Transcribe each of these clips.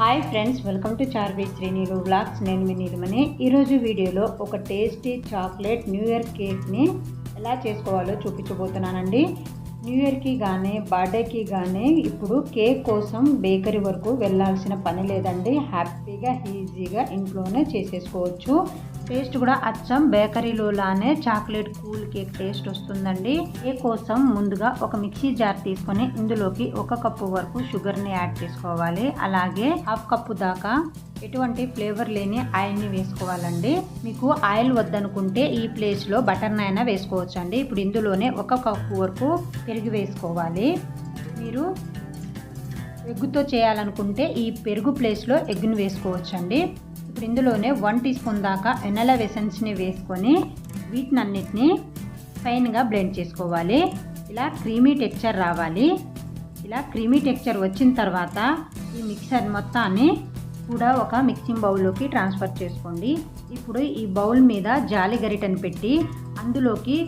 Hi friends welcome to Charvi Srinilu vlogs. నేను మీ నీలమని ఈరోజు వీడియోలో ఒక టేస్టీ చాక్లెట్ న్యూ ఇయర్ కేక్ని ఎలా చేసుకోవాలో చూపించబోతున్నానండి. న్యూ ఇయర్కి కానీ బర్త్డేకి కానీ ఇప్పుడు కేక్ కోసం బేకరీ వరకు వెళ్ళాల్సిన పని లేదండి. హ్యాపీగా ఈజీగా ఇంట్లోనే చేసేసుకోవచ్చు. టేస్ట్ కూడా అచ్చం. బేకరీలో లానే చాక్లెట్ కూల్ కేక్ టేస్ట్ వస్తుందండి. కేక్ కోసం ముందుగా ఒక మిక్సీ జార్ తీసుకొని ఇందులోకి ఒక కప్పు వరకు షుగర్ని యాడ్ చేసుకోవాలి. అలాగే హాఫ్ కప్పు దాకా ఎటువంటి ఫ్లేవర్ లేని ఆయిల్ని వేసుకోవాలండి. మీకు ఆయిల్ వద్దనుకుంటే ఈ ప్లేస్లో బటర్ని అయినా వేసుకోవచ్చు అండి ఇప్పుడు ఇందులోనే ఒక కప్పు వరకు పెరుగు వేసుకోవాలి. మీరు ఎగ్గుతో చేయాలనుకుంటే ఈ పెరుగు ప్లేస్లో ఎగ్గును వేసుకోవచ్చండి. ఇప్పుడు ఇందులోనే వన్ టీ స్పూన్ దాకా వెనల వెసెన్స్ని వేసుకొని వీటినన్నిటిని ఫైన్గా బ్లెండ్ చేసుకోవాలి. ఇలా క్రీమీ టెక్చర్ రావాలి. ఇలా క్రీమీ టెక్చర్ వచ్చిన తర్వాత ఈ మిక్సర్ మొత్తాన్ని కూడా ఒక మిక్సింగ్ బౌల్లోకి ట్రాన్స్ఫర్ చేసుకోండి. ఇప్పుడు ఈ బౌల్ మీద జాలి గరిటను పెట్టి అందులోకి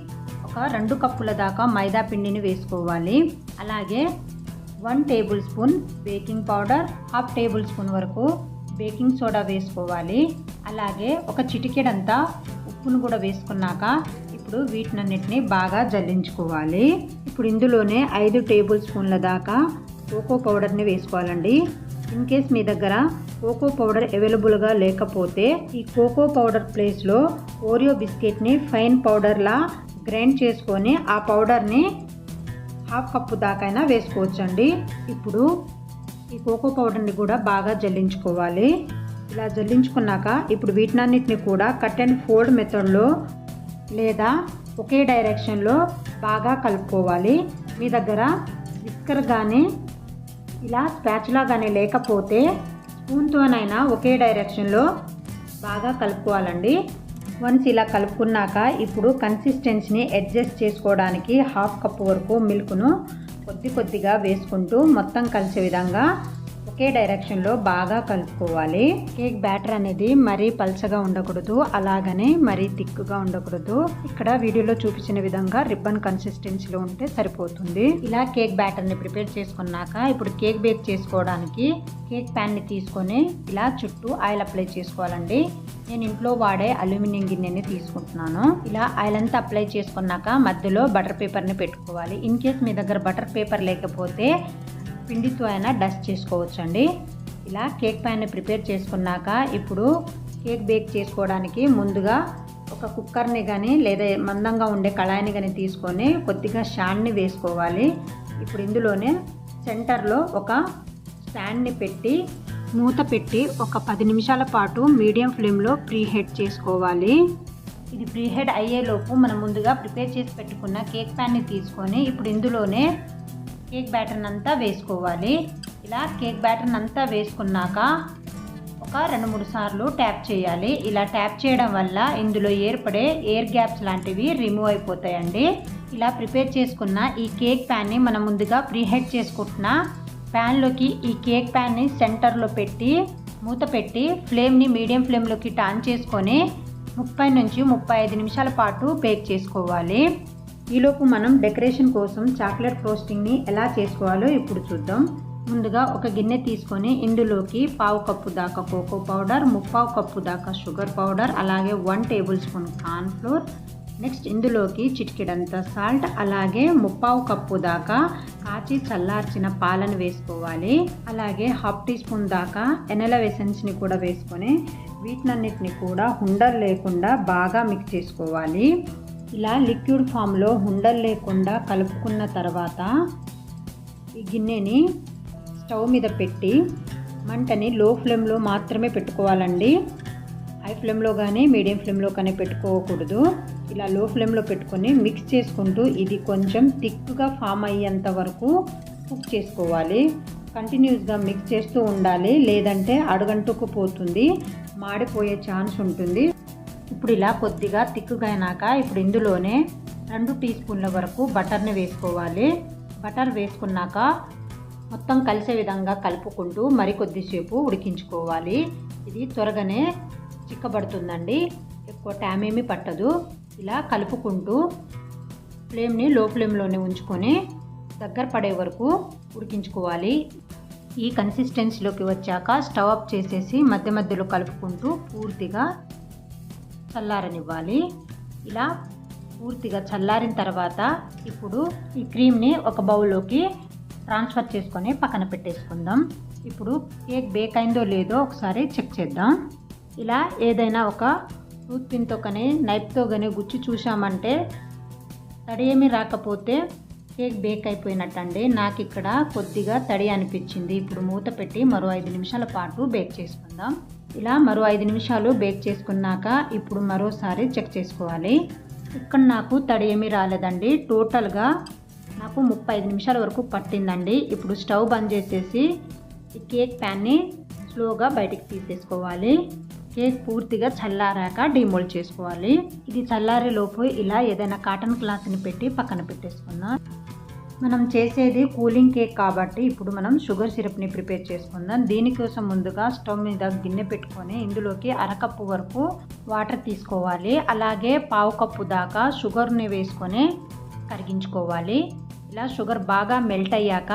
ఒక రెండు కప్పుల దాకా మైదా పిండిని వేసుకోవాలి. అలాగే one tablespoon baking powder half tablespoon వరకు బేకింగ్ సోడా వేసుకోవాలి. అలాగే ఒక చిటికెడంతా ఉప్పును కూడా వేసుకున్నాక ఇప్పుడు వీటినన్నిటిని బాగా జల్లించుకోవాలి. ఇప్పుడు ఇందులోనే ఐదు టేబుల్ స్పూన్ల దాకా కోకో పౌడర్ని వేసుకోవాలండి. ఇన్ కేస్ మీ దగ్గర కోకో పౌడర్ అవైలబుల్గా లేకపోతే ఈ కోకో పౌడర్ ప్లేస్లో ఓరియో బిస్కెట్ని ఫైన్ పౌడర్లా గ్రైండ్ చేసుకొని ఆ పౌడర్ని హాఫ్ కప్పు దాకైనా వేసుకోవచ్చండి. ఇప్పుడు ఈ కోకో పౌడర్ని కూడా బాగా జల్లించుకోవాలి. ఇలా జల్లించుకున్నాక ఇప్పుడు వీటినన్నిటిని కూడా కట్ అండ్ ఫోల్డ్ మెథడ్లో లేదా ఒకే డైరెక్షన్లో బాగా కలుపుకోవాలి. మీ దగ్గర విస్కర్ కానీ ఇలా స్పాచులా కానీ లేకపోతే స్పూన్తోనైనా ఒకే డైరెక్షన్లో బాగా కలుపుకోవాలండి. వన్స్ ఇలా కలుపుకున్నాక ఇప్పుడు కన్సిస్టెన్సీని అడ్జస్ట్ చేసుకోవడానికి హాఫ్ కప్ వరకు మిల్క్ను కొద్ది కొద్దిగా వేసుకుంటూ మొత్తం కలిసే విధంగా ఒకే డైరెక్షన్లో బాగా కలుపుకోవాలి. కేక్ బ్యాటర్ అనేది మరీ పల్చగా ఉండకూడదు అలాగనే మరీ థిక్గా ఉండకూడదు. ఇక్కడ వీడియోలో చూపించిన విధంగా రిబ్బన్ కన్సిస్టెన్సీలో ఉంటే సరిపోతుంది. ఇలా కేక్ బ్యాటర్ని ప్రిపేర్ చేసుకున్నాక ఇప్పుడు కేక్ బేక్ చేసుకోవడానికి కేక్ ప్యాన్ని తీసుకొని ఇలా చుట్టూ ఆయిల్ అప్లై చేసుకోవాలండి. నేను ఇంట్లో వాడే అల్యూమినియం గిన్నెని తీసుకుంటున్నాను. ఇలా ఆయిల్ అంతా అప్లై చేసుకున్నాక మధ్యలో బటర్ పేపర్ని పెట్టుకోవాలి. ఇన్ కేస్ మీ దగ్గర బటర్ పేపర్ లేకపోతే పిండితో అయినా డస్ట్ చేసుకోవచ్చండి. ఇలా కేక్ ప్యాన్ని ప్రిపేర్ చేసుకున్నాక ఇప్పుడు కేక్ బేక్ చేసుకోవడానికి ముందుగా ఒక కుక్కర్ని కానీ లేదా మందంగా ఉండే కళాయిని కానీ తీసుకొని కొద్దిగా షాన్ని వేసుకోవాలి. ఇప్పుడు ఇందులోనే సెంటర్లో ఒక స్టాండ్ని పెట్టి మూత పెట్టి ఒక పది నిమిషాల పాటు మీడియం ఫ్లేమ్లో ప్రీ హెడ్ చేసుకోవాలి. ఇది ప్రీ హెడ్ అయ్యేలోపు మనం ముందుగా ప్రిపేర్ చేసి పెట్టుకున్న కేక్ ప్యాన్ని తీసుకొని ఇప్పుడు ఇందులోనే కేక్ బ్యాటర్ని అంతా వేసుకోవాలి. ఇలా కేక్ బ్యాటర్ని అంతా వేసుకున్నాక ఒక రెండు మూడు సార్లు ట్యాప్ చేయాలి. ఇలా ట్యాప్ చేయడం వల్ల ఇందులో ఏర్పడే ఎయిర్ గ్యాప్స్ లాంటివి రిమూవ్ అయిపోతాయండి. ఇలా ప్రిపేర్ చేసుకున్న ఈ కేక్ ప్యాన్ని మనం ముందుగా ప్రీహెడ్ చేసుకుంటున్న ప్యాన్లోకి ఈ కేక్ ప్యాన్ని సెంటర్లో పెట్టి మూత పెట్టి ఫ్లేమ్ని మీడియం ఫ్లేమ్లోకి టర్న్ చేసుకొని ముప్పై నుంచి ముప్పై ఐదు నిమిషాల పాటు బేక్ చేసుకోవాలి. ఈలోపు మనం డెకరేషన్ కోసం చాక్లెట్ ఫ్రోస్టింగ్ని ఎలా చేసుకోవాలో ఇప్పుడు చూద్దాం. ముందుగా ఒక గిన్నె తీసుకొని ఇందులోకి పావు కప్పు దాకా కోకో పౌడర్ ముప్పావు కప్పు దాకా షుగర్ పౌడర్ అలాగే one tablespoon corn flour next ఇందులోకి చిటికెడంత సాల్ట్ అలాగే ముప్పావు కప్పు దాకా కాచి చల్లార్చిన పాలను వేసుకోవాలి. అలాగే హాఫ్ టీ స్పూన్ దాకా ఎనెల వెసెన్స్ని కూడా వేసుకొని వీటినన్నిటిని కూడా ఉండలు లేకుండా బాగా మిక్స్ చేసుకోవాలి. ఇలా లిక్విడ్ ఫామ్లో ఉండలు లేకుండా కలుపుకున్న తర్వాత ఈ గిన్నెని స్టవ్ మీద పెట్టి మంటని లో ఫ్లేమ్లో మాత్రమే పెట్టుకోవాలండి. హై ఫ్లేమ్లో కానీ మీడియం ఫ్లేమ్లో కానీ పెట్టుకోకూడదు. ఇలా లో ఫ్లేమ్లో పెట్టుకొని మిక్స్ చేసుకుంటూ ఇది కొంచెం థిక్గా ఫామ్ అయ్యేంత వరకు కుక్ చేసుకోవాలి. కంటిన్యూస్గా మిక్స్ చేస్తూ ఉండాలి. లేదంటే అడుగంటుకు పోతుంది. మాడిపోయే ఛాన్స్ ఉంటుంది. ఇప్పుడు ఇలా కొద్దిగా తిక్కుగా ఇప్పుడు ఇందులోనే రెండు టీ స్పూన్ల వరకు బటర్ని వేసుకోవాలి. బటర్ వేసుకున్నాక మొత్తం కలిసే విధంగా కలుపుకుంటూ మరి కొద్దిసేపు ఉడికించుకోవాలి. ఇది త్వరగానే చిక్కబడుతుందండి. ఎక్కువ టైం ఏమీ పట్టదు. ఇలా కలుపుకుంటూ ఫ్లేమ్ని లో ఫ్లేమ్లోనే ఉంచుకొని దగ్గర పడే వరకు ఉడికించుకోవాలి. ఈ కన్సిస్టెన్సీలోకి వచ్చాక స్టవ్ ఆఫ్ చేసేసి మధ్య మధ్యలో కలుపుకుంటూ పూర్తిగా చల్లారనివ్వాలి. ఇలా పూర్తిగా చల్లారిన తర్వాత ఇప్పుడు ఈ క్రీమ్ని ఒక బౌల్లోకి ట్రాన్స్ఫర్ చేసుకొని పక్కన పెట్టేసుకుందాం. ఇప్పుడు కేక్ బేక్ అయిందో లేదో ఒకసారి చెక్ చేద్దాం. ఇలా ఏదైనా ఒక టూత్ పిన్తో కానీ నైఫ్తో కానీ గుచ్చి చూసామంటే తడి ఏమీ రాకపోతే కేక్ బేక్ అయిపోయినట్టండి. నాకు ఇక్కడ కొద్దిగా తడి అనిపించింది. ఇప్పుడు మూత పెట్టి మరో ఐదు నిమిషాల పాటు బేక్ చేసుకుందాం. ఇలా మరో ఐదు నిమిషాలు బేక్ చేసుకున్నాక ఇప్పుడు మరోసారి చెక్ చేసుకోవాలి. ఇక్కడ నాకు తడి ఏమీ రాలేదండి. టోటల్గా నాకు ముప్పై ఐదు నిమిషాల వరకు పట్టిందండి. ఇప్పుడు స్టవ్ బంద్ చేసేసి ఈ కేక్ ప్యాన్ని స్లోగా బయటికి తీసేసుకోవాలి. కేక్ పూర్తిగా చల్లారాక డిమోల్డ్ చేసుకోవాలి. ఇది చల్లారే లోపు ఇలా ఏదైనా కాటన్ క్లాత్ని పెట్టి పక్కన పెట్టేసుకుందాం. మనం చేసేది కూలింగ్ కేక్ కాబట్టి ఇప్పుడు మనం షుగర్ సిరప్ని ప్రిపేర్ చేసుకుందాం. దీనికోసం ముందుగా స్టవ్ మీద గిన్నె పెట్టుకొని ఇందులోకి అరకప్పు వరకు వాటర్ తీసుకోవాలి. అలాగే పావు కప్పు దాకా షుగర్ని వేసుకొని కరిగించుకోవాలి. ఇలా షుగర్ బాగా మెల్ట్ అయ్యాక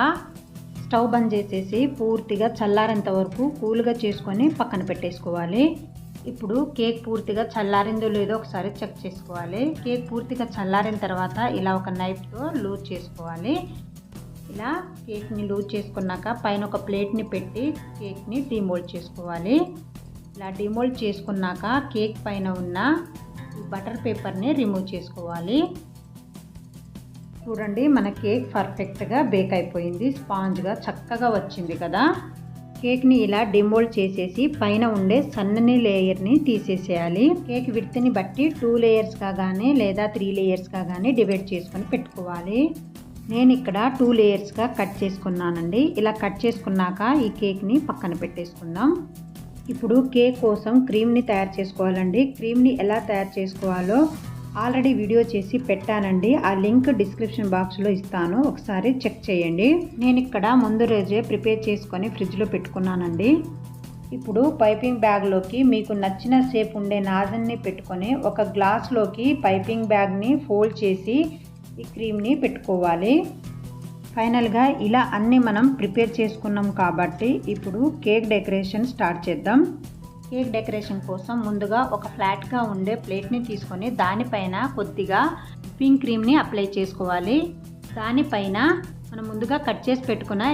స్టవ్ బంద్ చేసేసి పూర్తిగా చల్లారేంత వరకు కూల్గా చేసుకొని పక్కన పెట్టేసుకోవాలి. ఇప్పుడు కేక్ పూర్తిగా చల్లారిందో లేదో ఒకసారి చెక్ చేసుకోవాలి. కేక్ పూర్తిగా చల్లారిన తర్వాత ఇలా ఒక నైఫ్తో లూజ్ చేసుకోవాలి. ఇలా కేక్ని లూజ్ చేసుకున్నాక పైన ఒక ప్లేట్ని పెట్టి కేక్ని డిమోల్డ్ చేసుకోవాలి. ఇలా డిమోల్డ్ చేసుకున్నాక కేక్ పైన ఉన్న బటర్ పేపర్ని రిమూవ్ చేసుకోవాలి. చూడండి మన కేక్ పర్ఫెక్ట్గా బేక్ అయిపోయింది. స్పాంజ్గా చక్కగా వచ్చింది కదా. కేక్ని ఇలా డిమోల్డ్ చేసేసి పైన ఉండే సన్నని లేయర్ని తీసేసేయాలి. కేక్ విడ్త్ని బట్టి టూ లేయర్స్గా కానీ లేదా త్రీ లేయర్స్గా కానీ డివైడ్ చేసుకొని పెట్టుకోవాలి. నేను ఇక్కడ టూ లేయర్స్గా కట్ చేసుకున్నానండి. ఇలా కట్ చేసుకున్నాక ఈ కేక్ని పక్కన పెట్టేసుకుందాం. ఇప్పుడు కేక్ కోసం క్రీమ్ని తయారు చేసుకోవాలండి. క్రీమ్ని ఎలా తయారు చేసుకోవాలో ఆల్రెడీ వీడియో చేసి పెట్టానండి. ఆ లింక్ డిస్క్రిప్షన్ బాక్స్లో ఇస్తాను. ఒకసారి చెక్ చేయండి. నేను ఇక్కడ ముందు రోజే ప్రిపేర్ చేసుకొని ఫ్రిడ్జ్లో పెట్టుకున్నానండి. ఇప్పుడు పైపింగ్ బ్యాగ్లోకి మీకు నచ్చిన షేప్ ఉండే నాజన్ని పెట్టుకొని ఒక గ్లాస్లోకి పైపింగ్ బ్యాగ్ని ఫోల్డ్ చేసి ఈ క్రీమ్ని పెట్టుకోవాలి. ఫైనల్గా ఇలా అన్నీ మనం ప్రిపేర్ చేసుకున్నాం కాబట్టి ఇప్పుడు కేక్ డెకరేషన్ స్టార్ట్ చేద్దాం. కేక్ డెకరేషన్ కోసం ముందుగా ఒక ఫ్లాట్గా ఉండే ప్లేట్ని తీసుకొని దానిపైన కొద్దిగా విప్పింగ్ క్రీమ్ని అప్లై చేసుకోవాలి. దానిపైన మనం ముందుగా కట్ చేసి పెట్టుకున్న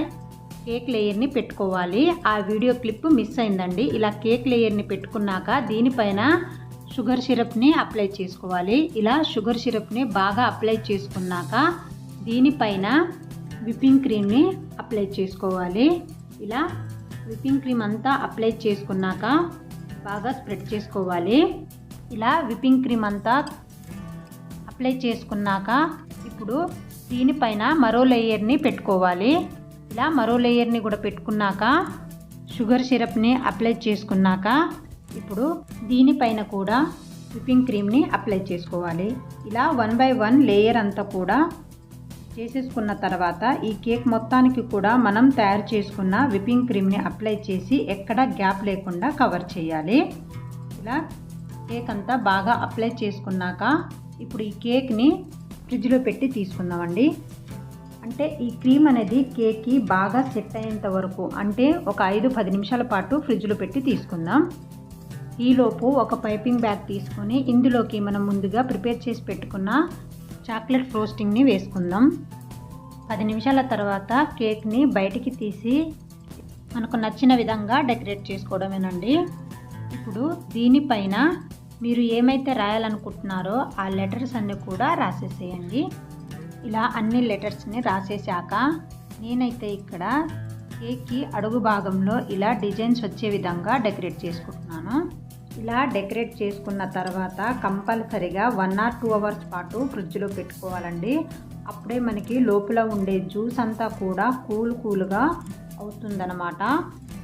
కేక్ లేయర్ని పెట్టుకోవాలి. ఆ వీడియో క్లిప్ మిస్ అయిందండి. ఇలా కేక్ లేయర్ని పెట్టుకున్నాక దీనిపైన షుగర్ సిరప్ని అప్లై చేసుకోవాలి. ఇలా షుగర్ సిరప్ని బాగా అప్లై చేసుకున్నాక దీనిపైన విప్పింగ్ క్రీమ్ని అప్లై చేసుకోవాలి. ఇలా విప్పింగ్ క్రీమ్ అంతా అప్లై చేసుకున్నాక బాగా స్ప్రెడ్ చేసుకోవాలి. ఇలా విప్పింగ్ క్రీమ్ అంతా అప్లై చేసుకున్నాక ఇప్పుడు దీనిపైన మరో లేయర్ని పెట్టుకోవాలి. ఇలా మరో లేయర్ని కూడా పెట్టుకున్నాక షుగర్ సిరప్ని అప్లై చేసుకున్నాక ఇప్పుడు దీనిపైన కూడా విప్పింగ్ క్రీమ్ని అప్లై చేసుకోవాలి. ఇలా వన్ బై వన్ లేయర్ అంతా కూడా చేసేసుకున్న తర్వాత ఈ కేక్ మొత్తానికి కూడా మనం తయారు చేసుకున్న విప్పింగ్ క్రీమ్ని అప్లై చేసి ఎక్కడ గ్యాప్ లేకుండా కవర్ చేయాలి. ఇలా కేక్ అంతా బాగా అప్లై చేసుకున్నాక ఇప్పుడు ఈ కేక్ని ఫ్రిడ్జ్లో పెట్టి తీసుకుందామండి. అంటే ఈ క్రీమ్ అనేది కేక్కి బాగా సెట్ అయ్యేంత వరకు అంటే ఒక ఐదు పది నిమిషాల పాటు ఫ్రిడ్జ్లో పెట్టి తీసుకుందాం. ఈలోపు ఒక పైపింగ్ బ్యాగ్ తీసుకొని ఇందులోకి మనం ముందుగా ప్రిపేర్ చేసి పెట్టుకున్న చాక్లెట్ ఫ్రోస్టింగ్ని వేసుకుందాం. పది నిమిషాల తర్వాత కేక్ని బయటికి తీసి మనకు నచ్చిన విధంగా డెకరేట్ చేసుకోవడమేనండి. ఇప్పుడు దీనిపైన మీరు ఏమైతే రాయాలనుకుంటున్నారో ఆ లెటర్స్ అన్నీ కూడా రాసేసేయండి. ఇలా అన్ని లెటర్స్ని రాసేసాక నేనైతే ఇక్కడ కేక్కి అడుగు భాగంలో ఇలా డిజైన్స్ వచ్చే విధంగా డెకరేట్ చేసుకుంటున్నాను. ఇలా డెకరేట్ చేసుకున్న తర్వాత కంపల్సరిగా వన్ ఆర్ టూ అవర్స్ పాటు ఫ్రిడ్జ్లో పెట్టుకోవాలండి. అప్పుడే మనకి లోపల ఉండే జ్యూస్ అంతా కూడా కూల్ కూల్గా అవుతుందన్నమాట.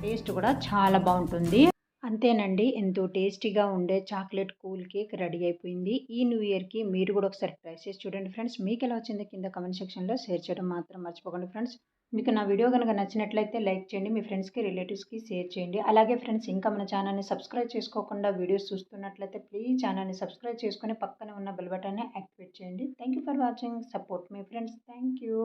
టేస్ట్ కూడా చాలా బాగుంటుంది. అంతేనండి ఎంతో టేస్టీగా ఉండే చాక్లెట్ కూల్ కేక్ రెడీ అయిపోయింది. ఈ న్యూ ఇయర్కి మీరు కూడా ఒకసారి ట్రై చేసి చూడండి ఫ్రెండ్స్. మీకు ఎలా వచ్చిందో? కింద కమెంట్ సెక్షన్లో షేర్ చేయడం మాత్రం మర్చిపోకండి ఫ్రెండ్స్. మీకు నా వీడియో కనుక నచ్చినట్లయితే లైక్ చేయండి మీ ఫ్రెండ్స్కి రిలేటివ్స్కి షేర్ చేయండి. అలాగే ఫ్రెండ్స్ ఇంకా మన ఛానల్ని సబ్స్క్రైబ్ చేసుకోకుండా వీడియోస్ చూస్తున్నట్లయితే ప్లీజ్ ఛానల్ని సబ్స్క్రైబ్ చేసుకొని పక్కనే ఉన్న బెల్ బటన్ని యాక్టివేట్ చేయండి. Thank you for watching. Support me friends. Thank you